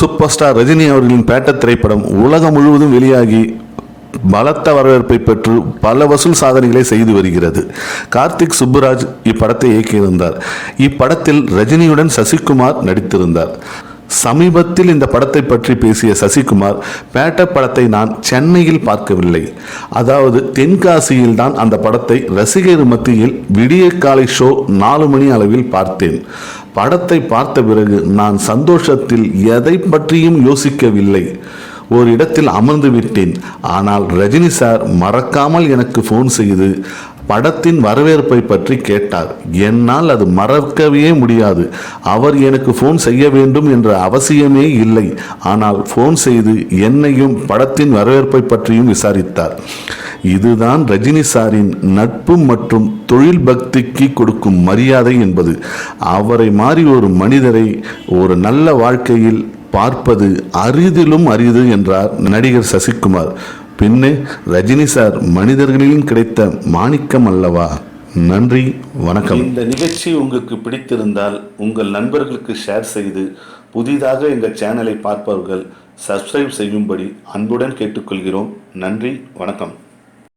Super star Rajini அவர்களின் பேட்ட திரைப்படம் உலகம் முழுவதும் வெளியாகி பலத்த வரவேற்பை பெற்று பல வசூல் சாதனைகளை செய்து வருகிறது. கார்த்திக் சுப்புராஜ் இப்படத்தை இயக்கியிருந்தார். இப்படத்தில் ரஜினியுடன் சசிகுமார் நடித்திருந்தார். சமீபத்தில் இந்த படத்தை பற்றி பேசிய சசிகுமார் பேட்ட படத்தை நான் சென்னையில் பார்க்கவில்லை. அதாவது தென்காசியில் தான் அந்த படத்தை ரசிகர் மத்தியில் விடிய காலை ஷோ நாலு மணி அளவில் பார்த்தேன். படத்தை பார்த்த பிறகு நான் சந்தோஷத்தில் எதை பற்றியும் யோசிக்கவில்லை. ஒரு இடத்தில் அமர்ந்து விட்டேன் ஆனால் ரஜினி சார் மறக்காமல் எனக்கு ஃபோன் செய்து படத்தின் வரவேற்பை பற்றி கேட்டார். என்னால் அது மறக்கவே முடியாது. அவர் எனக்கு ஃபோன் செய்ய வேண்டும் என்ற அவசியமே இல்லை. ஆனால் ஃபோன் செய்து என்னையும் படத்தின் வரவேற்பை பற்றியும் விசாரித்தார். இதுதான் ரஜினி சாரின் நட்பு மற்றும் தொழில் பக்திக்கு கொடுக்கும் மரியாதை என்பது. அவரை மாறி ஒரு மனிதரை ஒரு நல்ல வாழ்க்கையில் பார்ப்பது அரிதிலும் அரிது என்றார் நடிகர் சசிகுமார். பின்னே ரஜினி சார் மனிதர்களிலும் கிடைத்த மாணிக்கம் அல்லவா? நன்றி வணக்கம். இந்த நிகழ்ச்சி உங்களுக்கு பிடித்திருந்தால் உங்கள் நண்பர்களுக்கு ஷேர் செய்து புதிதாக எங்கள் சேனலை பார்ப்பவர்கள் சப்ஸ்கிரைப் செய்யும்படி அன்புடன் கேட்டுக்கொள்கிறோம். நன்றி வணக்கம்.